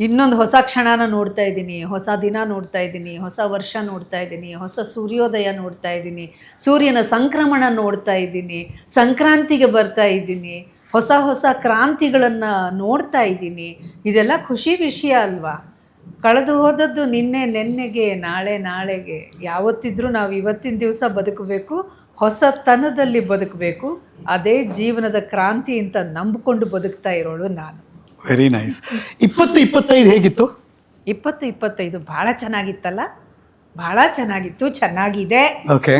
ಇನ್ನೊಂದು ಹೊಸ ಕ್ಷಣನ ನೋಡ್ತಾ ಇದ್ದೀನಿ, ಹೊಸ ದಿನ ನೋಡ್ತಾ ಇದ್ದೀನಿ, ಹೊಸ ವರ್ಷ ನೋಡ್ತಾ ಇದ್ದೀನಿ, ಹೊಸ ಸೂರ್ಯೋದಯ ನೋಡ್ತಾ ಇದ್ದೀನಿ, ಸೂರ್ಯನ ಸಂಕ್ರಮಣ ನೋಡ್ತಾ ಇದ್ದೀನಿ, ಸಂಕ್ರಾಂತಿಗೆ ಬರ್ತಾ ಇದ್ದೀನಿ, ಹೊಸ ಹೊಸ ಕ್ರಾಂತಿಗಳನ್ನು ನೋಡ್ತಾ ಇದ್ದೀನಿ. ಇದೆಲ್ಲ ಖುಷಿ ವಿಷಯ ಅಲ್ವಾ? ಕಳೆದು ಹೋದದ್ದು ನಿನ್ನೆ, ನೆನ್ನೆಗೆ, ನಾಳೆ, ನಾಳೆಗೆ. ಯಾವತ್ತಿದ್ರೂ ನಾವು ಇವತ್ತಿನ ದಿವಸ ಬದುಕಬೇಕು, ಹೊಸತನದಲ್ಲಿ ಬದುಕಬೇಕು. ಅದೇ ಜೀವನದ ಕ್ರಾಂತಿ ಅಂತ ನಂಬಿಕೊಂಡು ಬದುಕ್ತಾ ಇರೋಳು ನಾನು. ವೆರಿ ನೈಸ್ ಇಪ್ಪತ್ತು ಇಪ್ಪತ್ತೈದು ಹೇಗಿತ್ತು? ಇಪ್ಪತ್ತು ಇಪ್ಪತ್ತೈದು ಭಾಳ ಚೆನ್ನಾಗಿತ್ತಲ್ಲ? ಭಾಳ ಚೆನ್ನಾಗಿತ್ತು ಚೆನ್ನಾಗಿದೆ. ಓಕೆ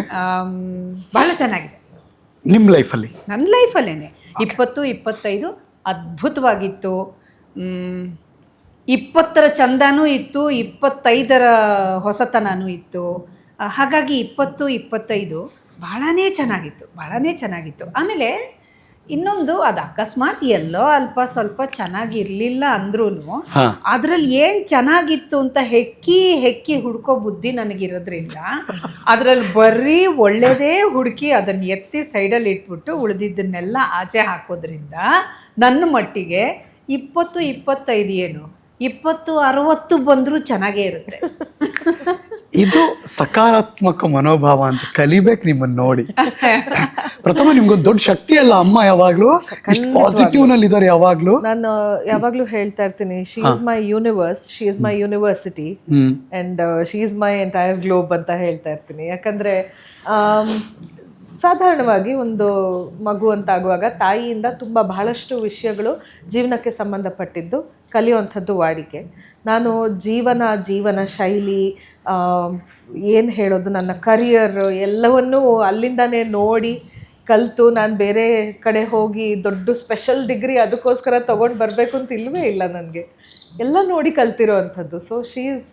ಭಾಳ ಚೆನ್ನಾಗಿದೆ. ನಿಮ್ಮ ಲೈಫಲ್ಲಿ ನನ್ನ ಲೈಫಲ್ಲೇ ಇಪ್ಪತ್ತು ಇಪ್ಪತ್ತೈದು ಅದ್ಭುತವಾಗಿತ್ತು. ಇಪ್ಪತ್ತರ ಚಂದನೂ ಇತ್ತು ಇಪ್ಪತ್ತೈದರ ಹೊಸತನನೂ ಇತ್ತು. ಹಾಗಾಗಿ ಇಪ್ಪತ್ತು ಇಪ್ಪತ್ತೈದು ಭಾಳನೇ ಚೆನ್ನಾಗಿತ್ತು ಭಾಳನೇ ಚೆನ್ನಾಗಿತ್ತು. ಆಮೇಲೆ ಇನ್ನೊಂದು ಅದು ಅಕಸ್ಮಾತ್ ಎಲ್ಲೋ ಅಲ್ಪ ಸ್ವಲ್ಪ ಚೆನ್ನಾಗಿರ್ಲಿಲ್ಲ ಅಂದ್ರೂ ಅದ್ರಲ್ಲಿ ಏನ್ ಚೆನ್ನಾಗಿತ್ತು ಅಂತ ಹೆಕ್ಕಿ ಹೆಕ್ಕಿ ಹುಡ್ಕೋ ಬುದ್ಧಿ ನನಗಿರೋದ್ರಿಂದ ಅದ್ರಲ್ಲಿ ಬರೀ ಒಳ್ಳೇದೇ ಹುಡುಕಿ ಅದನ್ನ ಎತ್ತಿ ಸೈಡಲ್ಲಿ ಇಟ್ಬಿಟ್ಟು ಉಳಿದಿದ್ದನ್ನೆಲ್ಲ ಆಚೆ ಹಾಕೋದ್ರಿಂದ ನನ್ನ ಮಟ್ಟಿಗೆ ಇಪ್ಪತ್ತು ಇಪ್ಪತ್ತೈದು ಏನು ಇಪ್ಪತ್ತು ಅರವತ್ತು ಬಂದರೂ ಚೆನ್ನಾಗೇ ಇರುತ್ತೆ. ಇದು ಸಕಾರಾತ್ಮಕ ಮನೋಭಾವ ಅಂತ ಕಲಿಬೇಕು ನಿಮ್ಮನ್ನ ನೋಡಿ. ಪ್ರಥಮ ನಿಮ್ಗೊಂದು ದೊಡ್ಡ ಶಕ್ತಿ ಅಲ್ಲ ಅಮ್ಮ ಯಾವಾಗ್ಲೂ? ಇಷ್ಟು ಪಾಸಿಟಿವ್ನಲ್ಲಿ ಇದ್ದಾರೆ ಯಾವಾಗ್ಲೂ? ನಾನು ಯಾವಾಗ್ಲೂ ಹೇಳ್ತಾ ಇರ್ತೀನಿ she is my universe she is my university and she is my entire globe ಅಂತ ಹೇಳ್ತಾ ಇರ್ತೀನಿ. ಯಾಕಂದ್ರೆ ಸಾಧಾರಣವಾಗಿ ಒಂದು ಮಗು ಅಂತ ಆಗುವಾಗ ತಾಯಿಯಿಂದ ತುಂಬ ಬಹಳಷ್ಟು ವಿಷಯಗಳು ಜೀವನಕ್ಕೆ ಸಂಬಂಧಪಟ್ಟಿದ್ದು ಕಲಿಯುವಂಥದ್ದು ವಾಡಿಕೆ. ನಾನು ಜೀವನ ಜೀವನ ಶೈಲಿ ಏನು ಹೇಳೋದು ನನ್ನ ಕರಿಯರ್ ಎಲ್ಲವನ್ನೂ ಅಲ್ಲಿಂದನೇ ನೋಡಿ ಕಲಿತು ನಾನು ಬೇರೆ ಕಡೆ ಹೋಗಿ ದೊಡ್ಡ ಸ್ಪೆಷಲ್ ಡಿಗ್ರಿ ಅದಕ್ಕೋಸ್ಕರ ತೊಗೊಂಡು ಬರಬೇಕು ಅಂತ ಇಲ್ಲವೇ ಇಲ್ಲ ನನಗೆ. ಎಲ್ಲ ನೋಡಿ ಕಲ್ತಿರೋ ಅಂಥದ್ದು. So she is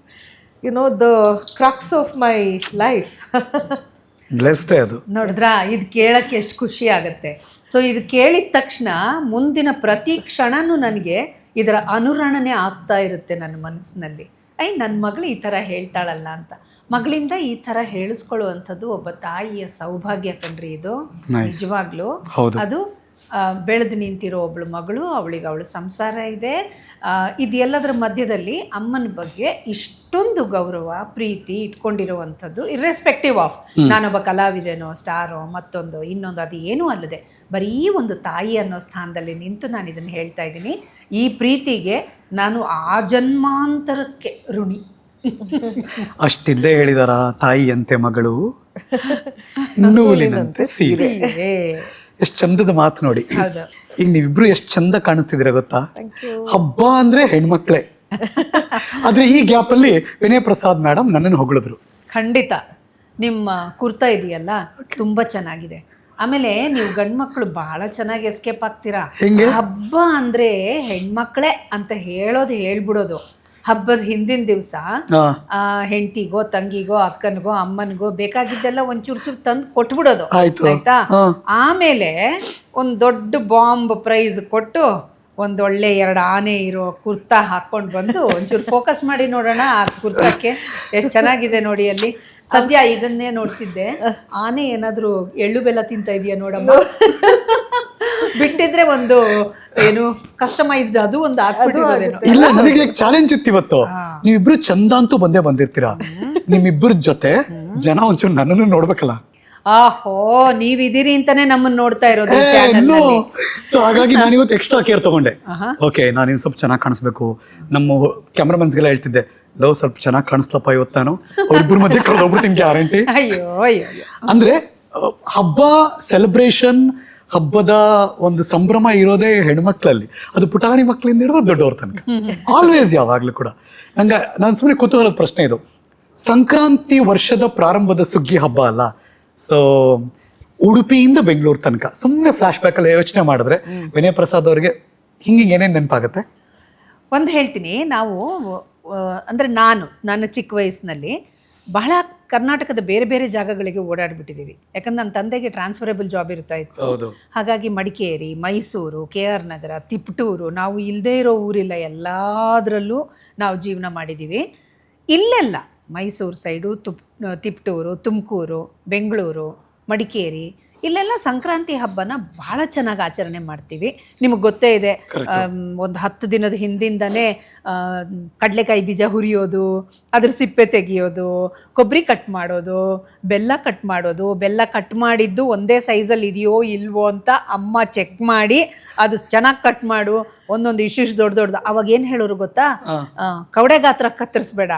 you know the crux of my life blessed ಅದು. ನೋಡಿದ್ರಾ ಇದು ಕೇಳಕ್ಕೆ ಎಷ್ಟು ಖುಷಿ ಆಗುತ್ತೆ. ಸೊ ಇದು ಕೇಳಿದ ತಕ್ಷಣ ಮುಂದಿನ ಪ್ರತಿ ಕ್ಷಣನೂ ನನಗೆ ಇದರ ಅನುರಣನೆ ಆಗ್ತಾ ಇರುತ್ತೆ ನನ್ನ ಮನಸ್ಸಿನಲ್ಲಿ. ಐ ನನ್ನ ಮಗಳು ಈ ಥರ ಹೇಳ್ತಾಳಲ್ಲ ಅಂತ. ಮಗಳಿಂದ ಈ ಥರ ಹೇಳಿಸ್ಕೊಳ್ಳುವಂಥದ್ದು ಒಬ್ಬ ತಾಯಿಯ ಸೌಭಾಗ್ಯ ಕಣ್ರಿ ಇದು. ನಿಜವಾಗ್ಲೂ. ಅದು ಬೆಳೆದು ನಿಂತಿರೋ ಒಬ್ಬಳು ಮಗಳು ಅವಳಿಗೆ ಅವಳು ಸಂಸಾರ ಇದೆ. ಇದೆಲ್ಲದರ ಮಧ್ಯದಲ್ಲಿ ಅಮ್ಮನ ಬಗ್ಗೆ ಇಷ್ಟೊಂದು ಗೌರವ ಪ್ರೀತಿ ಇಟ್ಕೊಂಡಿರುವಂಥದ್ದು ಇರ್ರೆಸ್ಪೆಕ್ಟಿವ್ ಆಫ್ ನಾನೊಬ್ಬ ಕಲಾವಿದೆನೋ ಸ್ಟಾರೋ ಮತ್ತೊಂದು ಇನ್ನೊಂದು ಅದು ಏನೂ ಅಲ್ಲದೆ ಬರೀ ಒಂದು ತಾಯಿ ಅನ್ನೋ ಸ್ಥಾನದಲ್ಲಿ ನಿಂತು ನಾನು ಇದನ್ನು ಹೇಳ್ತಾ ಇದ್ದೀನಿ. ಈ ಪ್ರೀತಿಗೆ ನಾನು ಆ ಜನ್ಮಾಂತರಕ್ಕೆ ಋಣಿ. ಅಷ್ಟಿಲ್ಲೇ ಹೇಳಿದಾರ ತಾಯಿಯಂತೆ ಮಗಳು? ನೂಲಿನಂತೆ ಸೀರೆ. ಎಷ್ಟು ಚಂದದ ಮಾತು ನೋಡಿ. ಈಗ ನೀವಿಬ್ರು ಎಷ್ಟು ಚಂದ ಕಾಣಿಸ್ತಿದ್ದೀರ ಗೊತ್ತಾ? ಹಬ್ಬ ಅಂದ್ರೆ ಹೆಣ್ಮಕ್ಳೆ. ಆದ್ರೆ ಈ ಗ್ಯಾಪ್ ಅಲ್ಲಿ ವಿನಯ್ ಪ್ರಸಾದ್ ಮೇಡಮ್ ನನ್ನನ್ನು ಹೊಗಳಿದ್ರು. ಖಂಡಿತ. ನಿಮ್ಮ ಕುರ್ತಾ ಇದೆಯಲ್ಲ ತುಂಬಾ ಚೆನ್ನಾಗಿದೆ. ಆಮೇಲೆ ನೀವು ಗಂಡ್ಮಕ್ಳು ಬಹಳ ಚೆನ್ನಾಗಿ ಎಸ್ಕೇಪ್ ಆಗ್ತೀರಾ? ಹಬ್ಬ ಅಂದ್ರೆ ಹೆಣ್ಮಕ್ಳೆ ಅಂತ ಹೇಳೋದು ಹೇಳ್ಬಿಡೋದು. ಹಬ್ಬದ ಹಿಂದಿನ ದಿವಸ ಹೆಂಡತಿಗೋ ತಂಗಿಗೋ ಅಕ್ಕನಿಗೋ ಅಮ್ಮನಿಗೋ ಬೇಕಾಗಿದ್ದೆಲ್ಲ ಒಂಚೂರು ಚೂರು ತಂದು ಕೊಟ್ಬಿಡೋದು. ಆಯ್ತಾ. ಆಮೇಲೆ ಒಂದು ದೊಡ್ಡ ಬಾಂಬ್ ಪ್ರೈಸ್ ಕೊಟ್ಟು ಒಂದೊಳ್ಳೆ ಎರಡು ಆನೆ ಇರೋ ಕುರ್ತಾ ಹಾಕೊಂಡು ಬಂದು ಒಂಚೂರು ಫೋಕಸ್ ಮಾಡಿ ನೋಡೋಣ ಆ ಕುರ್ತಾಕ್ಕೆ. ಎಷ್ಟು ಚೆನ್ನಾಗಿದೆ ನೋಡಿ ಅಲ್ಲಿ. ಸದ್ಯ ಇದನ್ನೇ ನೋಡ್ತಿದ್ದೆ. ಆನೆ ಏನಾದರೂ ಎಳ್ಳು ಬೆಲ್ಲ ತಿಂತ ಇದೆಯಾ ನೋಡಮ್ಮ? ಬಿಟ್ಟಿದ್ರೆ ಒಂದು ಏನು ಕಸ್ಟಮೈಸ್ಡ್ ಅದು ಒಂದು ಹಾಕ್ಬಿಟ್ಟಿರೋದೇನೋ. ಇಲ್ಲ ನನಗೆ ಚಾಲೆಂಜ್ ಇತ್ತು ಇವತ್ತು. ನೀವಿಬ್ರು ಚಂದ ಅಂತೂ ಬಂದೇ ಬಂದಿರ್ತೀರಾ? ನಿಮ್ಮಿಬ್ಬರ ಜೊತೆ ಜನ ಒಂಚೂರು ನನ್ನನ್ನು ನೋಡ್ಬೇಕಲ್ಲ. ಆಹೋ ನೀವಿದ್ದೀರಿ ಅಂತಾನೆ ನಮ್ಮನ್ನ ನೋಡ್ತಾ ಇರೋದು ಸೊ ಹಾಗಾಗಿ ನಾನು ಇವತ್ತು ಎಕ್ಸ್ಟ್ರಾ ಕೇರ್ ತಗೊಂಡೆ. ಓಕೆ ನಾನು ಇನ್ನು ಸ್ವಲ್ಪ ಚೆನ್ನಾಗಿ ಕಾಣಿಸ್ಬೇಕು. ನಮ್ಮ ಕ್ಯಾಮ್ರಾಮನ್ಸ್ಗೆಲ್ಲ ಹೇಳ್ತಿದ್ದೆ ಲೋ ಸ್ವಲ್ಪ ಚೆನ್ನಾಗಿ ಕಾಣಿಸ್ಲಪ್ಪ ಇವತ್ತು ನಾನು. ಅವ್ರಿಬ್ಬರ ಮಧ್ಯೆ ಕಳೆದೋಗ್ಬಿಡ್ತೀನಿ ಗ್ಯಾರಂಟಿ ಅಂದ್ರೆ ಹಬ್ಬ ಸೆಲೆಬ್ರೇಷನ್ ಹಬ್ಬದ ಒಂದು ಸಂಭ್ರಮ ಇರೋದೇ ಹೆಣ್ಮಕ್ಳಲ್ಲಿ. ಅದು ಪುಟಾಣಿ ಮಕ್ಕಳಿಂದ ಹಿಡಿದು ದೊಡ್ಡವ್ರ ತನಕ. ಆಲ್ವೇಸ್ ಯಾವಾಗಲೂ ಕೂಡ. ನಂಗೆ ನಾನು ಸುಮ್ಮನೆ ಕುತೂಹಲದ ಪ್ರಶ್ನೆ ಇದು. ಸಂಕ್ರಾಂತಿ ವರ್ಷದ ಪ್ರಾರಂಭದ ಸುಗ್ಗಿ ಹಬ್ಬ ಅಲ್ಲ? ಸೊ ಉಡುಪಿಯಿಂದ ಬೆಂಗಳೂರು ತನಕ ಸುಮ್ಮನೆ ಫ್ಲಾಶ್ ಬ್ಯಾಕಲ್ಲಿ ಯೋಚನೆ ಮಾಡಿದ್ರೆ ವಿನಯ್ ಪ್ರಸಾದ್ ಅವರಿಗೆ ಹಿಂಗೆ ಏನೇನು ನೆನಪಾಗುತ್ತೆ? ಒಂದು ಹೇಳ್ತೀನಿ ನಾವು ಅಂದರೆ ಅಂದ್ರೆ ನಾನು ನನ್ನ ಚಿಕ್ಕ ವಯಸ್ಸಿನಲ್ಲಿ ಬಹಳ ಕರ್ನಾಟಕದ ಬೇರೆ ಬೇರೆ ಜಾಗಗಳಿಗೆ ಓಡಾಡಿಬಿಟ್ಟಿದ್ದೀವಿ. ಯಾಕಂದ್ರೆ ನನ್ನ ತಂದೆಗೆ ಟ್ರಾನ್ಸ್ಫರಬಲ್ ಜಾಬ್ ಇರ್ತಾ ಇತ್ತು. ಹಾಗಾಗಿ ಮಡಿಕೇರಿ ಮೈಸೂರು ಕೆ ಆರ್ ನಗರ ತಿಪ್ಟೂರು ನಾವು ಇಲ್ಲದೇ ಇರೋ ಊರಿಲ್ಲ ಎಲ್ಲದರಲ್ಲೂ ನಾವು ಜೀವನ ಮಾಡಿದ್ದೀವಿ. ಇಲ್ಲೆಲ್ಲ ಮೈಸೂರು ಸೈಡು ತುಪ್ ತಿಪ್ಟೂರು ತುಮಕೂರು ಬೆಂಗಳೂರು ಮಡಿಕೇರಿ ಇಲ್ಲೆಲ್ಲ ಸಂಕ್ರಾಂತಿ ಹಬ್ಬನ ಬಹಳ ಚೆನ್ನಾಗಿ ಆಚರಣೆ ಮಾಡ್ತೀವಿ. ನಿಮಗೆ ಗೊತ್ತೇ ಇದೆ ಒಂದು ಹತ್ತು ದಿನದ ಹಿಂದಿಂದನೇ ಕಡಲೆಕಾಯಿ ಬೀಜ ಹುರಿಯೋದು ಅದ್ರ ಸಿಪ್ಪೆ ತೆಗಿಯೋದು ಕೊಬ್ಬರಿ ಕಟ್ ಮಾಡೋದು ಬೆಲ್ಲ ಕಟ್ ಮಾಡೋದು ಬೆಲ್ಲ ಕಟ್ ಮಾಡಿದ್ದು ಒಂದೇ ಸೈಜಲ್ಲಿ ಇದೆಯೋ ಇಲ್ವೋ ಅಂತ ಅಮ್ಮ ಚೆಕ್ ಮಾಡಿ ಅದು ಚೆನ್ನಾಗಿ ಕಟ್ ಮಾಡು ಒಂದೊಂದು ಇಶ್ಯೂಸ್ ದೊಡ್ಡ ದೊಡ್ಡದು ಅವಾಗ ಏನು ಹೇಳೋರು ಗೊತ್ತಾ? ಕವಡೆ ಗಾತ್ರ ಕತ್ತರಿಸ್ಬೇಡ.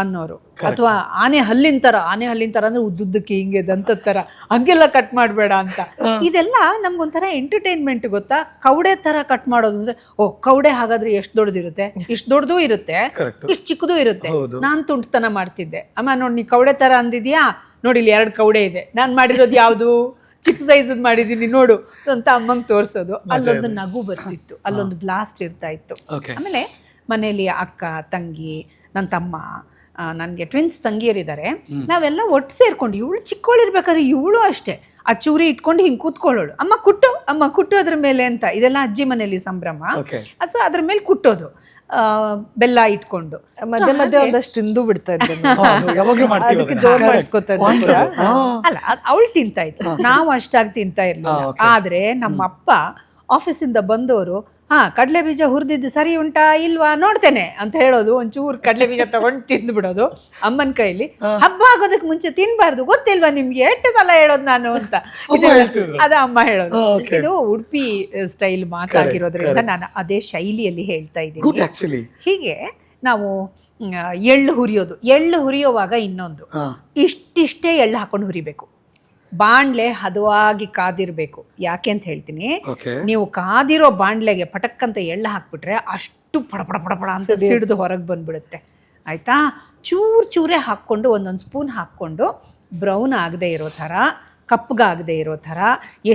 ಅನ್ನೋರು. ಅಥವಾ ಆನೆ ಹಲ್ಲಿನ ತರ ಆನೆ ಹಲ್ಲಿನ ಥರ ಅಂದ್ರೆ ಉದ್ದುದ್ದಕ್ಕೆ ಹಿಂಗೆ ದಂತದ ತರ ಹಂಗೆಲ್ಲ ಕಟ್ ಮಾಡಬೇಡ ಅಂತ. ಇದೆಲ್ಲ ನಮ್ಗೊಂಥರ ಎಂಟರ್ಟೈನ್ಮೆಂಟ್ ಗೊತ್ತಾ? ಕವಡೆ ತರ ಕಟ್ ಮಾಡೋದು ಅಂದ್ರೆ ಓ ಕವಡೆ ಹಾಗಾದ್ರೆ ಎಷ್ಟು ದೊಡ್ಡದಿರುತ್ತೆ? ಇಷ್ಟು ದೊಡ್ಡದು ಇರುತ್ತೆ. ಇಷ್ಟು ಚಿಕ್ಕದು ಇರುತ್ತೆ. ನಾನು ತುಂಟತನ ಮಾಡ್ತಿದ್ದೆ. ಅಮ್ಮ ನೋಡಿ ನೀ ಕವಡೆ ತರ ಅಂದಿದ್ಯಾ? ನೋಡಿ ಇಲ್ಲಿ ಎರಡು ಕವಡೆ ಇದೆ. ನಾನು ಮಾಡಿರೋದು ಯಾವುದು? ಚಿಕ್ಕ ಸೈಜದ್ ಮಾಡಿದೀನಿ ನೋಡು ಅಂತ ಅಮ್ಮಂಗೆ ತೋರಿಸೋದು. ಅಲ್ಲೊಂದು ನಗು ಬರ್ತಿತ್ತು. ಅಲ್ಲೊಂದು ಬ್ಲಾಸ್ಟ್ ಇರ್ತಾ ಇತ್ತು. ಆಮೇಲೆ ಮನೆಯಲ್ಲಿ ಅಕ್ಕ ತಂಗಿ ನನ್ನ ತಮ್ಮ ನನಗೆ ಟ್ವಿನ್ಸ್ ತಂಗಿಯರಿದ್ದಾರೆ. ನಾವೆಲ್ಲ ಒಟ್ಟು ಸೇರ್ಕೊಂಡು ಇವಳು ಚಿಕ್ಕವಳಿರ್ಬೇಕಾದ್ರೆ ಇವಳು ಅಷ್ಟೇ. ಆ ಚೂರಿ ಇಟ್ಕೊಂಡು ಹಿಂಗೆ ಕೂತ್ಕೊಳ್ಳೋಳು. ಅಮ್ಮ ಕುಟ್ಟು ಅಮ್ಮ ಕುಟ್ಟು ಅದ್ರ ಮೇಲೆ ಅಂತ. ಇದೆಲ್ಲ ಅಜ್ಜಿ ಮನೆಯಲ್ಲಿ ಸಂಭ್ರಮ. ಸೊ ಅದ್ರ ಮೇಲೆ ಕುಟ್ಟೋದು. ಆ, ಬೆಲ್ಲ ಇಟ್ಕೊಂಡು. ಮಧ್ಯೆ ಮಧ್ಯೆ ಒಂದಷ್ಟು ತಿಂದು ಬಿಡ್ತಾ. ಅಲ್ಲ ಅವಳು ತಿಂತಾ ಇತ್ತು ನಾವು ಅಷ್ಟಾಗಿ ತಿಂತಾ ಇರ್ಲಿಲ್ಲ. ಆದ್ರೆ ನಮ್ಮ ಅಪ್ಪ ಆಫೀಸಿಂದ ಬಂದವರು ಹಾ ಕಡಲೆ ಬೀಜ ಹುರಿದಿದ್ದು ಸರಿ ಉಂಟಾ ಇಲ್ವಾ ನೋಡ್ತೇನೆ ಅಂತ ಹೇಳೋದು. ಒಂಚೂರು ಕಡಲೆ ಬೀಜ ತಗೊಂಡು ತಿಂದ್ಬಿಡೋದು ಅಮ್ಮನ ಕೈಲಿ. ಹಬ್ಬ ಆಗೋದಕ್ಕೆ ಮುಂಚೆ ತಿನ್ಬಾರ್ದು ಗೊತ್ತಿಲ್ವಾ ನಿಮ್ಗೆ? ಎಷ್ಟು ಸಲ ಹೇಳೋದು ನಾನು ಅಂತ. ಅದ ಅಮ್ಮ ಹೇಳೋದು. ಇದು ಉಡುಪಿ ಸ್ಟೈಲ್ ಮಾತಾಗಿರೋದ್ರಿಂದ ನಾನು ಅದೇ ಶೈಲಿಯಲ್ಲಿ ಹೇಳ್ತಾ ಇದ್ದೀನಿ. ಹೀಗೆ ನಾವು ಎಳ್ಳು ಹುರಿಯೋದು. ಎಳ್ಳು ಹುರಿಯೋವಾಗ ಇನ್ನೊಂದು. ಇಷ್ಟಿಷ್ಟೇ ಎಳ್ಳು ಹಾಕೊಂಡು ಹುರಿಬೇಕು. ಬಾಣ್ಲೆ ಹದವಾಗಿ ಕಾದಿರಬೇಕು. ಯಾಕೆ ಅಂತ ಹೇಳ್ತೀನಿ ನೀವು ಕಾದಿರೋ ಬಾಣ್ಲೆಗೆ ಪಟಕ್ ಅಂತ ಎಳ್ಳು ಹಾಕ್ಬಿಟ್ರೆ ಅಷ್ಟು ಪಡ ಪಡ ಪಡ ಪಡ ಅಂತ ಸಿಡಿದು ಹೊರಗೆ ಬಂದ್ಬಿಡುತ್ತೆ. ಆಯ್ತಾ? ಚೂರು ಚೂರೇ ಹಾಕ್ಕೊಂಡು ಒಂದೊಂದು ಸ್ಪೂನ್ ಹಾಕ್ಕೊಂಡು ಬ್ರೌನ್ ಆಗದೆ ಇರೋ ಥರ ಕಪ್ಪಗಾಗದೆ ಇರೋ ಥರ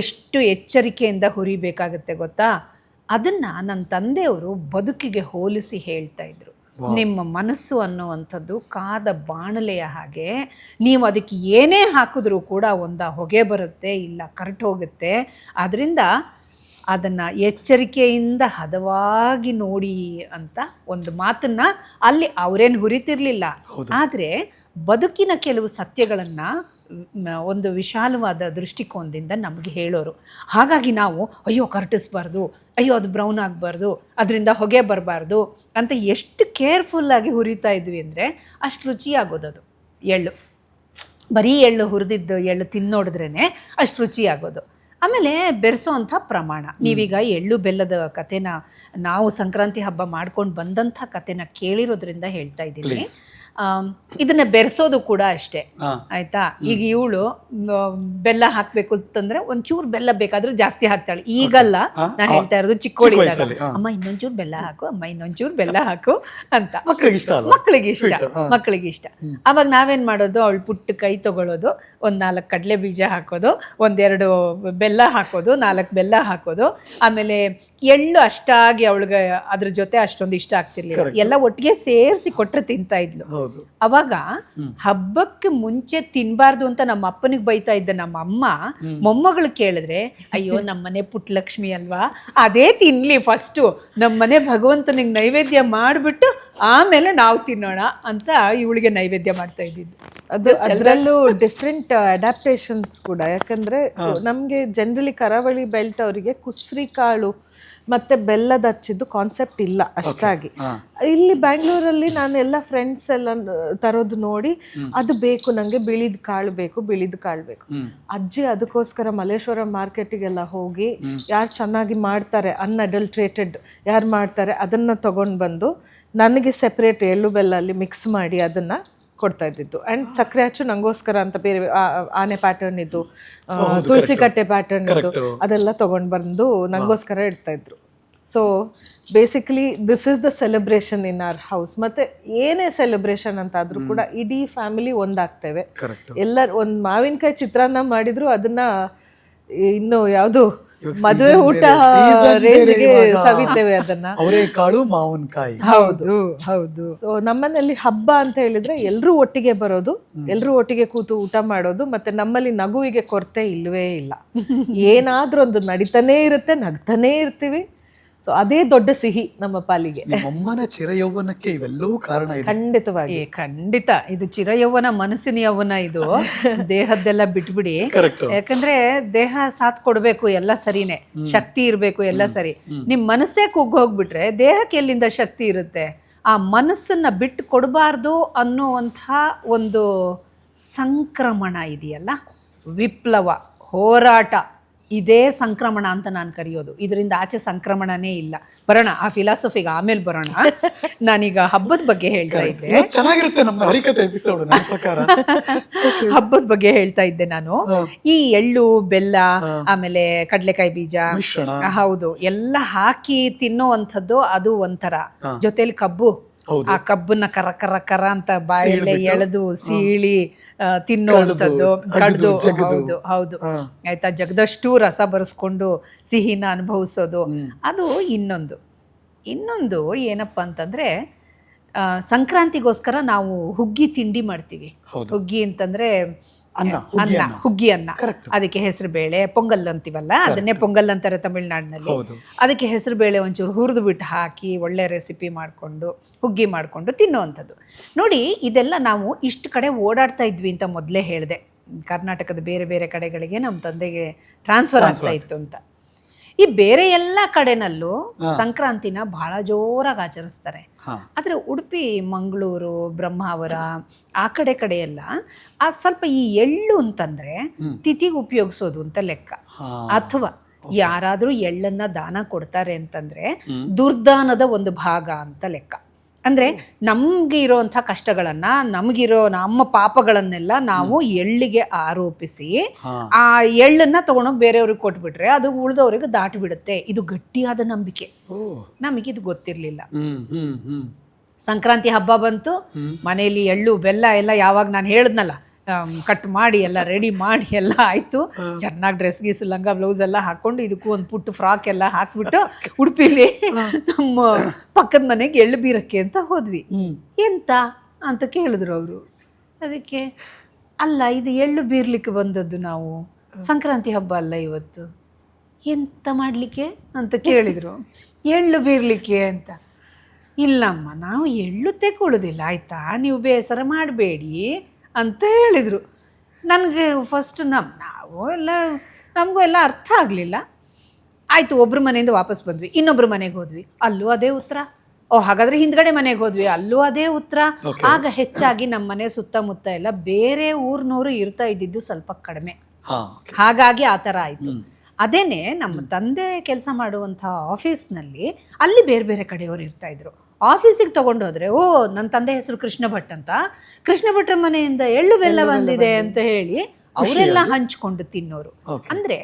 ಎಷ್ಟು ಎಚ್ಚರಿಕೆಯಿಂದ ಹುರಿಬೇಕಾಗುತ್ತೆ ಗೊತ್ತಾ? ಅದನ್ನು ನನ್ನ ತಂದೆಯವರು ಬದುಕಿಗೆ ಹೋಲಿಸಿ ಹೇಳ್ತಾ ಇದ್ರು. ನಿಮ್ಮ ಮನಸ್ಸು ಅನ್ನುವಂಥದ್ದು ಕಾದ ಬಾಣಲೆಯ ಹಾಗೆ. ನೀವು ಅದಕ್ಕೆ ಏನೇ ಹಾಕಿದ್ರೂ ಕೂಡ ಒಂದು ಹೊಗೆ ಬರುತ್ತೆ ಇಲ್ಲ ಕರೆಟ್ ಹೋಗುತ್ತೆ. ಅದರಿಂದ ಅದನ್ನು ಎಚ್ಚರಿಕೆಯಿಂದ ಹದವಾಗಿ ನೋಡಿ ಅಂತ ಒಂದು ಮಾತನ್ನು ಅಲ್ಲಿ ಅವರೇನು ಹುರಿತಿರ್ಲಿಲ್ಲ. ಆದರೆ ಬದುಕಿನ ಕೆಲವು ಸತ್ಯಗಳನ್ನು ಒಂದು ವಿಶಾಲವಾದ ದೃಷ್ಟಿಕೋನದಿಂದ ನಮಗೆ ಹೇಳೋರು. ಹಾಗಾಗಿ ನಾವು ಅಯ್ಯೋ ಕರಟಿಸ್ಬಾರ್ದು ಅಯ್ಯೋ ಅದು ಬ್ರೌನ್ ಆಗಬಾರ್ದು ಅದರಿಂದ ಹೊಗೆ ಬರಬಾರ್ದು ಅಂತ ಎಷ್ಟು ಕೇರ್ಫುಲ್ಲಾಗಿ ಹುರಿತಾ ಇದ್ವಿ ಅಂದರೆ ಅಷ್ಟು ರುಚಿಯಾಗೋದದು. ಎಳ್ಳು. ಬರೀ ಎಳ್ಳು ಹುರಿದಿದ್ದು ಎಳ್ಳು ತಿನ್ನೋಡಿದ್ರೇ ಅಷ್ಟು ರುಚಿಯಾಗೋದು. ಆಮೇಲೆ ಬೆರೆಸೋವಂಥ ಪ್ರಮಾಣ. ನೀವೀಗ ಎಳ್ಳು ಬೆಲ್ಲದ ಕಥೆನ ನಾವು ಸಂಕ್ರಾಂತಿ ಹಬ್ಬ ಮಾಡ್ಕೊಂಡು ಬಂದಂಥ ಕಥೆನ ಕೇಳಿರೋದ್ರಿಂದ ಹೇಳ್ತಾ ಇದ್ದೀನಿ. ಇದನ್ನ ಬೆರೆಸೋದು ಕೂಡ ಅಷ್ಟೇ. ಆಯ್ತಾ? ಈಗ ಇವಳು ಬೆಲ್ಲ ಹಾಕ್ಬೇಕು ಅಂತಂದ್ರೆ ಒಂಚೂರು ಬೆಲ್ಲ ಬೇಕಾದ್ರೆ ಜಾಸ್ತಿ ಹಾಕ್ತಾಳೆ. ಈಗಲ್ಲ ನಾನು ಹೇಳ್ತಾ ಇರೋದು ಚಿಕ್ಕೋಳಿ. ಅಮ್ಮ ಇನ್ನೊಂಚೂರು ಬೆಲ್ಲ ಹಾಕು ಅಮ್ಮ ಇನ್ನೊಂಚೂರು ಬೆಲ್ಲ ಹಾಕು ಅಂತ. ಮಕ್ಕಳಿಗೆ ಇಷ್ಟ ಮಕ್ಕಳಿಗೆ ಇಷ್ಟ ಅವಾಗ ನಾವೇನ್ ಮಾಡೋದು ಅವಳು ಪುಟ್ಟ ಕೈ ತಗೊಳ್ಳೋದು ಒಂದ್ ನಾಲ್ಕು ಕಡಲೆ ಬೀಜ ಹಾಕೋದು ಒಂದೆರಡು ಬೆಲ್ಲ ಹಾಕೋದು ನಾಲ್ಕು ಬೆಲ್ಲ ಹಾಕೋದು ಆಮೇಲೆ ಎಳ್ಳು ಅಷ್ಟಾಗಿ ಅವಳಿಗೆ ಅದ್ರ ಜೊತೆ ಅಷ್ಟೊಂದು ಇಷ್ಟ ಆಗ್ತಿರ್ಲಿಲ್ಲ. ಎಲ್ಲ ಒಟ್ಟಿಗೆ ಸೇರಿಸಿ ಕೊಟ್ಟರೆ ತಿಂತಾ ಇದ್ಲು. ಹೌದು ಅವಾಗ ಹಬ್ಬಕ್ಕೆ ಮುಂಚೆ ತಿನ್ಬಾರ್ದು ಅಂತ ನಮ್ಮ ಅಪ್ಪನಿಗೆ ಬೈತಾ ಇದ್ದ ನಮ್ಮ ಅಮ್ಮ ಮೊಮ್ಮಗಳು ಕೇಳಿದ್ರೆ ಅಯ್ಯೋ ನಮ್ಮನೆ ಪುಟ್ಟಲಕ್ಷ್ಮಿ ಅಲ್ವಾ? ಅದೇ ತಿನ್ಲಿ ಫಸ್ಟು ನಮ್ಮನೆ ಭಗವಂತನಿಗೆ ನೈವೇದ್ಯ ಮಾಡಿಬಿಟ್ಟು ಆಮೇಲೆ ನಾವು ತಿನ್ನೋಣ ಅಂತ ಇವಳಿಗೆ ನೈವೇದ್ಯ ಮಾಡ್ತಾ ಇದ್ದಿದ್ದು. ಅದು ಅದರಲ್ಲೂ ಡಿಫ್ರೆಂಟ್ ಅಡಾಪ್ಟೇಷನ್ಸ್ ಕೂಡ. ಯಾಕಂದ್ರೆ ನಮ್ಗೆ ಜನರಲಿ ಕರಾವಳಿ ಬೆಲ್ಟ್ ಅವರಿಗೆ ಕುಸ್ರಿ ಕಾಳು ಮತ್ತೆ ಬೆಲ್ಲದ ಹಚ್ಚಿದ್ದು ಕಾನ್ಸೆಪ್ಟ್ ಇಲ್ಲ ಅಷ್ಟಾಗಿ. ಇಲ್ಲಿ ಬ್ಯಾಂಗ್ಳೂರಲ್ಲಿ ನಾನು ಎಲ್ಲ ಫ್ರೆಂಡ್ಸ್ ಎಲ್ಲ ತರೋದು ನೋಡಿ ಅದು ಬೇಕು ನಂಗೆ ಬಿಳಿದ ಕಾಳು ಬೇಕು ಬಿಳಿದ ಕಾಳು ಬೇಕು. ಅಜ್ಜಿ ಅದಕ್ಕೋಸ್ಕರ ಮಲ್ಲೇಶ್ವರ ಮಾರ್ಕೆಟಿಗೆಲ್ಲ ಹೋಗಿ ಯಾರು ಚೆನ್ನಾಗಿ ಮಾಡ್ತಾರೆ ಅನ್ಅಡಲ್ಟ್ರೇಟೆಡ್ ಯಾರು ಮಾಡ್ತಾರೆ ಅದನ್ನ ತಗೊಂಡು ಬಂದು ನನಗೆ ಸೆಪ್ರೇಟ್ ಎಳ್ಳು ಬೆಲ್ಲ ಅಲ್ಲಿ ಮಿಕ್ಸ್ ಮಾಡಿ ಅದನ್ನ ಕೊಡ್ತಾ ಇದ್ದಿದ್ದು. ಅಂಡ್ ಸಕ್ಕರೆ ಹಚ್ಚು ನಂಗೋಸ್ಕರ ಅಂತ ಬೇರೆ ಆನೆ ಪ್ಯಾಟರ್ನ್ ಇದ್ದು ತುಳಸಿ ಕಟ್ಟೆ ಪ್ಯಾಟರ್ನ್ ಇದ್ದು ಅದೆಲ್ಲ ತೊಗೊಂಡು ಬಂದು ನಂಗೋಸ್ಕರ ಇಡ್ತಾ ಇದ್ರು. So basically this is the celebration in our house ಮತ್ತೆ ಏನೇ ಸೆಲೆಬ್ರೇಷನ್ ಅಂತ ಆದ್ರೂ ಕೂಡ ಇಡೀ ಫ್ಯಾಮಿಲಿ ಒಂದಾಗ್ತೇವೆ. ಎಲ್ಲ ಎಲ್ಲರೂ ಒಂದ್ ಮಾವಿನಕಾಯಿ ಚಿತ್ರಾನ್ನ ಮಾಡಿದ್ರು ಅದನ್ನ ಇನ್ನು ಯಾವುದು ಮದುವೆ ಊಟ ರೇಂಜ್ಗೆ ಸವಿತೇವೆ ಅದನ್ನ. ಅವರೇ ಕಾಳು ಮಾವಿನಕಾಯಿ. ಹೌದು ಹೌದು. ಸೊ ನಮ್ಮನೇಲಿ ಹಬ್ಬ ಅಂತ ಹೇಳಿದ್ರೆ ಎಲ್ಲರೂ ಒಟ್ಟಿಗೆ ಬರೋದು ಎಲ್ಲರೂ ಒಟ್ಟಿಗೆ ಕೂತು ಊಟ ಮಾಡೋದು ಮತ್ತೆ ನಮ್ಮಲ್ಲಿ ನಗುವಿಗೆ ಕೊರತೆ ಇಲ್ವೇ ಇಲ್ಲ. ಏನಾದ್ರೂ ಒಂದು ನಡೀತಾನೇ ಇರುತ್ತೆ ನಗ್ತಾನೆ ಇರ್ತೀವಿ. ಸೊ ಅದೇ ದೊಡ್ಡ ಸಿಹಿ ನಮ್ಮ ಪಾಲಿಗೆ. ಅಮ್ಮನ ಚಿರಯೌವನಕ್ಕೆ ಇವೆಲ್ಲವೂ ಕಾರಣ ಇದೆ. ಖಂಡಿತವಾಗಿ. ಏ ಖಂಡಿತ. ಇದು ಚಿರಯೌವನ ಮನಸ್ಸಿನ ಯೌವನ ಇದು. ದೇಹದ್ದೆಲ್ಲ ಬಿಟ್ಬಿಡಿ. ಕರೆಕ್ಟ್ ಯಾಕಂದ್ರೆ ದೇಹ ಸಾಥ್ ಕೊಡ್ಬೇಕು ಎಲ್ಲ ಸರಿನೇ. ಶಕ್ತಿ ಇರಬೇಕು ಎಲ್ಲ ಸರಿ. ನಿಮ್ ಮನಸ್ಸೇ ಕುಗ್ಗ್ ಹೋಗ್ಬಿಟ್ರೆ ದೇಹಕ್ಕೆ ಎಲ್ಲಿಂದ ಶಕ್ತಿ ಇರುತ್ತೆ? ಆ ಮನಸ್ಸನ್ನ ಬಿಟ್ಟು ಕೊಡಬಾರ್ದು ಅನ್ನುವಂಥ ಒಂದು ಸಂಕ್ರಮಣ ಇದೆಯಲ್ಲ? ವಿಪ್ಲವ ಹೋರಾಟ. ಇದೇ ಸಂಕ್ರಮಣ ಅಂತ ನಾನು ಕರೆಯೋದು. ಇದರಿಂದ ಆಚೆ ಸಂಕ್ರಮಣನೇ ಇಲ್ಲ. ಬರೋಣ ಆ ಫಿಲಾಸಫಿಗೆ ಆಮೇಲೆ ಬರೋಣ. ನಾನೀಗ ಹಬ್ಬದ ಬಗ್ಗೆ ಹೇಳ್ತಾ ಇದ್ದೆ. ಚೆನ್ನಾಗಿರುತ್ತೆ ನಮ್ಮ ಹರಿಕತೆ ಎಪಿಸೋಡ್ ಪ್ರಕಾರ. ಹಬ್ಬದ ಬಗ್ಗೆ ಹೇಳ್ತಾ ಇದ್ದೆ ನಾನು. ಈ ಎಳ್ಳು ಬೆಲ್ಲ ಆಮೇಲೆ ಕಡಲೆಕಾಯಿ ಬೀಜ. ಹೌದು. ಎಲ್ಲ ಹಾಕಿ ತಿನ್ನೋವಂಥದ್ದು ಅದು ಒಂಥರ. ಜೊತೆಲಿ ಕಬ್ಬು. ಆ ಕಬ್ಬನ್ನ ಕರ ಕರ ಕರ ಅಂತ ಬಾಯಲ್ಲೇ ಎಳೆದು ಸೀಳಿ ತಿನ್ನುವಂಥದ್ದು ಕಡ್ದು ಹೌದು ಹೌದು. ಆಯ್ತಾ? ಜಗದಷ್ಟು ರಸ ಬರೆಸ್ಕೊಂಡು ಸಿಹಿನ ಅನುಭವಿಸೋದು. ಅದು ಇನ್ನೊಂದು. ಇನ್ನೊಂದು ಏನಪ್ಪ ಅಂತಂದ್ರೆ ಸಂಕ್ರಾಂತಿಗೋಸ್ಕರ ನಾವು ಹುಗ್ಗಿ ತಿಂಡಿ ಮಾಡ್ತೀವಿ. ಹುಗ್ಗಿ ಅಂತಂದ್ರೆ ಅನ್ನ ಹುಗ್ಗಿ ಅನ್ನ ಅದಕ್ಕೆ ಹೆಸರು ಬೇಳೆ ಪೊಂಗಲ್ ಅಂತೀವಲ್ಲ ಅದನ್ನೇ ಪೊಂಗಲ್ ಅಂತಾರೆ ತಮಿಳ್ನಾಡಿನಲ್ಲಿ. ಅದಕ್ಕೆ ಹೆಸರು ಬೇಳೆ ಒಂಚೂರು ಹುರಿದು ಬಿಟ್ಟು ಹಾಕಿ ಒಳ್ಳೆ ರೆಸಿಪಿ ಮಾಡಿಕೊಂಡು ಹುಗ್ಗಿ ಮಾಡಿಕೊಂಡು ತಿನ್ನುವಂಥದ್ದು. ನೋಡಿ ಇದೆಲ್ಲ ನಾವು ಇಷ್ಟು ಕಡೆ ಓಡಾಡ್ತಾ ಇದ್ವಿ ಅಂತ ಮೊದಲೇ ಹೇಳಿದೆ. ಕರ್ನಾಟಕದ ಬೇರೆ ಬೇರೆ ಕಡೆಗಳಿಗೆ ನಮ್ಮ ತಂದೆಗೆ ಟ್ರಾನ್ಸ್ಫರ್ ಆಗ್ತಾ ಇತ್ತು ಅಂತ. ಈ ಬೇರೆ ಎಲ್ಲ ಕಡೆನಲ್ಲೂ ಸಂಕ್ರಾಂತಿನ ಬಹಳ ಜೋರಾಗಿ ಆಚರಿಸ್ತಾರೆ. ಆದರೆ ಉಡುಪಿ ಮಂಗಳೂರು ಬ್ರಹ್ಮಾವರ ಆ ಕಡೆ ಕಡೆ ಎಲ್ಲ ಆ ಸ್ವಲ್ಪ ಈ ಎಳ್ಳು ಅಂತಂದ್ರೆ ತಿಥಿಗೆ ಉಪಯೋಗಿಸೋದು ಅಂತ ಲೆಕ್ಕ. ಅಥವಾ ಯಾರಾದರೂ ಎಳ್ಳನ್ನ ದಾನ ಕೊಡ್ತಾರೆ ಅಂತಂದ್ರೆ ದುರ್ದಾನದ ಒಂದು ಭಾಗ ಅಂತ ಲೆಕ್ಕ. ಅಂದ್ರೆ ನಮಗೆ ಇರೋಂಥ ಕಷ್ಟಗಳನ್ನ ನಮಗಿರೋ ನಮ್ಮ ಪಾಪಗಳನ್ನೆಲ್ಲ ನಾವು ಎಳ್ಳಿಗೆ ಆರೋಪಿಸಿ ಆ ಎಳ್ಳನ್ನ ತಗೊಂಡೋಗಿ ಬೇರೆಯವ್ರಿಗೆ ಕೊಟ್ಬಿಟ್ರೆ ಅದು ಉಳಿದವ್ರಿಗೆ ದಾಟಿಬಿಡುತ್ತೆ. ಇದು ಗಟ್ಟಿಯಾದ ನಂಬಿಕೆ. ಓ. ಇದು ಗೊತ್ತಿರಲಿಲ್ಲ. ಸಂಕ್ರಾಂತಿ ಹಬ್ಬ ಬಂತು. ಮನೆಯಲ್ಲಿ ಎಳ್ಳು ಬೆಲ್ಲ ಎಲ್ಲ ಯಾವಾಗ ನಾನು ಹೇಳಿದ್ನಲ್ಲ ಕಟ್ ಮಾಡಿ ಎಲ್ಲ ರೆಡಿ ಮಾಡಿ ಎಲ್ಲ ಆಯಿತು. ಚೆನ್ನಾಗಿ ಡ್ರೆಸ್ ಗೀಸ್ ಲಂಗ ಬ್ಲೌಸ್ ಎಲ್ಲ ಹಾಕೊಂಡು ಇದಕ್ಕೂ ಒಂದು ಪುಟ್ಟು ಫ್ರಾಕ್ ಎಲ್ಲ ಹಾಕ್ಬಿಟ್ಟು ಉಡುಪಿಲಿ ನಮ್ಮ ಪಕ್ಕದ ಮನೆಗೆ ಎಳ್ಳು ಬೀರಕ್ಕೆ ಅಂತ ಹೋದ್ವಿ. ಎಂತ ಅಂತ ಕೇಳಿದ್ರು ಅವರು. ಅದಕ್ಕೆ ಅಲ್ಲ ಇದು ಎಳ್ಳು ಬೀರ್ಲಿಕ್ಕೆ ಬಂದದ್ದು ನಾವು. ಸಂಕ್ರಾಂತಿ ಹಬ್ಬ ಅಲ್ಲ ಇವತ್ತು. ಎಂತ ಮಾಡಲಿಕ್ಕೆ? ಅಂತ ಕೇಳಿದರು. ಎಳ್ಳು ಬೀರ್ಲಿಕ್ಕೆ ಅಂತ. ಇಲ್ಲಮ್ಮ ನಾವು ಎಳ್ಳು ತೆಗೊಳ್ಳೋದಿಲ್ಲ ಆಯಿತಾ? ನೀವು ಬೇಸರ ಮಾಡಬೇಡಿ. ಅಂತ ಹೇಳಿದರು. ನನಗೆ ಫಸ್ಟ್ ನಮ್ಮ ನಾವು ಎಲ್ಲ ನಮಗೂ ಎಲ್ಲ ಅರ್ಥ ಆಗಲಿಲ್ಲ. ಆಯಿತು ಒಬ್ಬರು ಮನೆಯಿಂದ ವಾಪಸ್ ಬಂದ್ವಿ ಇನ್ನೊಬ್ರ ಮನೆಗೆ ಹೋದ್ವಿ. ಅಲ್ಲೂ ಅದೇ ಉತ್ತರ. ಓ ಹಾಗಾದ್ರೆ ಹಿಂದ್ಗಡೆ ಮನೆಗೆ ಹೋದ್ವಿ ಅಲ್ಲೂ ಅದೇ ಉತ್ತರ. ಆಗ ಹೆಚ್ಚಾಗಿ ನಮ್ಮ ಮನೆ ಸುತ್ತಮುತ್ತ ಎಲ್ಲ ಬೇರೆ ಊರಿನವರು ಇರ್ತಾ ಇದ್ದಿದ್ದು ಸ್ವಲ್ಪ ಕಡಿಮೆ. ಹಾಗಾಗಿ ಆ ಥರ ಆಯಿತು. ಅದೇನೆ ನಮ್ಮ ತಂದೆ ಕೆಲಸ ಮಾಡುವಂಥ ಆಫೀಸ್ನಲ್ಲಿ ಅಲ್ಲಿ ಬೇರೆ ಬೇರೆ ಕಡೆಯವರು ಇರ್ತಾ ಇದ್ರು. ಆಫೀಸಿಗೆ ತಗೊಂಡು ಹೋದ್ರೆ ಓ ನನ್ನ ತಂದೆ ಹೆಸರು ಕೃಷ್ಣ ಭಟ್ ಅಂತ. ಕೃಷ್ಣ ಭಟ್ರ ಮನೆಯಿಂದ ಎಳ್ಳು ಬೆಲ್ಲ ಬಂದಿದೆ ಅಂತ ಹೇಳಿ ಅವರೆಲ್ಲ ಹಂಚ್ಕೊಂಡು ತಿನ್ನೋರು. ಅಂದ್ರೆ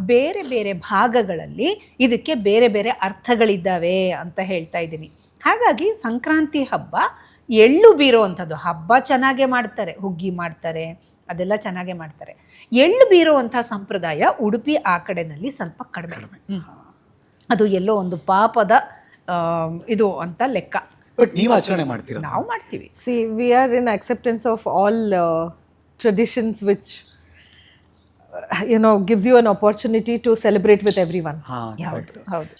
ಬೇರೆ ಬೇರೆ ಭಾಗಗಳಲ್ಲಿ ಇದಕ್ಕೆ ಬೇರೆ ಬೇರೆ ಅರ್ಥಗಳಿದ್ದಾವೆ ಅಂತ ಹೇಳ್ತಾ ಇದ್ದೀನಿ. ಹಾಗಾಗಿ ಸಂಕ್ರಾಂತಿ ಹಬ್ಬ ಎಳ್ಳು ಬೀರೋವಂಥದ್ದು ಹಬ್ಬ ಚೆನ್ನಾಗೇ ಮಾಡ್ತಾರೆ ಹುಗ್ಗಿ ಮಾಡ್ತಾರೆ ಅದೆಲ್ಲ ಚೆನ್ನಾಗೇ ಮಾಡ್ತಾರೆ. ಎಳ್ಳು ಬೀರುವಂಥ ಸಂಪ್ರದಾಯ ಉಡುಪಿ ಆ ಕಡೆನಲ್ಲಿ ಸ್ವಲ್ಪ ಕಡಿಮೆ. ಅದು ಎಲ್ಲೋ ಒಂದು ಪಾಪದ ಇದು ಅಂತ ಲೆಕ್ಕ. ಬಟ್ ನೀವು ಆಚರಣೆ ಮಾಡ್ತೀರಾ? ನಾವು ಮಾಡ್ತೀವಿ. See we are in acceptance of all traditions which you know gives you an opportunity to celebrate with everyone ಹಾ ಹೌದು ಹೌದು.